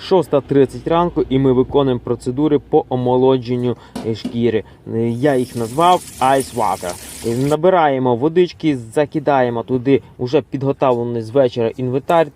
6.30 ранку, і ми виконуємо процедури по омолодженню шкіри. Я їх назвав Ice Water. Набираємо водички, закидаємо туди вже підготовлений з вечора інвентар,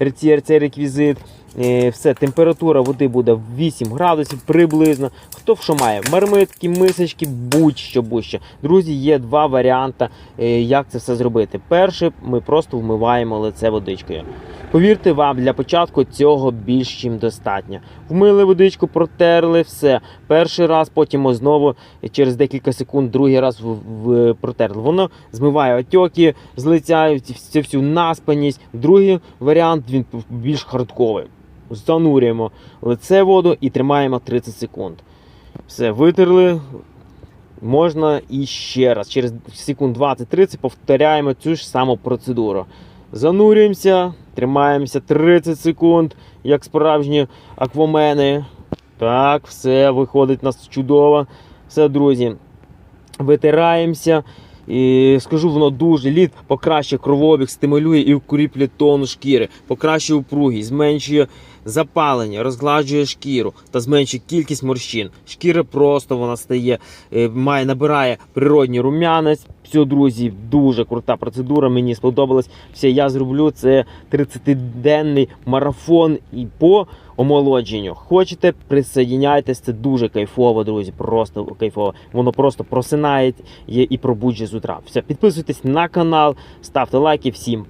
е, цей реквізит. Е, Все, температура води буде 8 градусів приблизно. Хто що має? Мармитки, мисочки, будь-що будь-що. Друзі, є два варіанти, е, як це все зробити. Перше, ми просто вмиваємо лице водичкою. Повірте вам, для початку цього більш чим достатньо. Вмили водичку, протерли все. Перший раз, потім знову через декілька секунд, другий раз в, в, протерли. Воно змиває отьоки з лиця, цю всю наспаність. Другий варіант він більш хардковий. Занурюємо лице воду і тримаємо 30 секунд. Все, витерли. Можна і ще раз. Через секунд 20-30 повторяємо цю ж саму процедуру. Занурюємося, тримаємося 30 секунд, як справжні аквамени. Так, все виходить у нас чудово. Все, друзі. Витираємося. І скажу, воно дуже лід покращує кровообіг, стимулює і укріплює тон шкіри, покращує упругість, зменшує запалення, розгладжує шкіру та зменшує кількість морщин. Шкіра просто вона стає, е, має набирає природній рум'янець. Все, друзі, дуже крута процедура. Мені сподобалось. Все, я зроблю це 30-денний марафон і по омолодженню. Хочете, присоединяйтесь, це дуже кайфово, друзі. Просто кайфово. Воно просто просинає і пробуджує з утра. Все, підписуйтесь на канал, ставте лайки всім.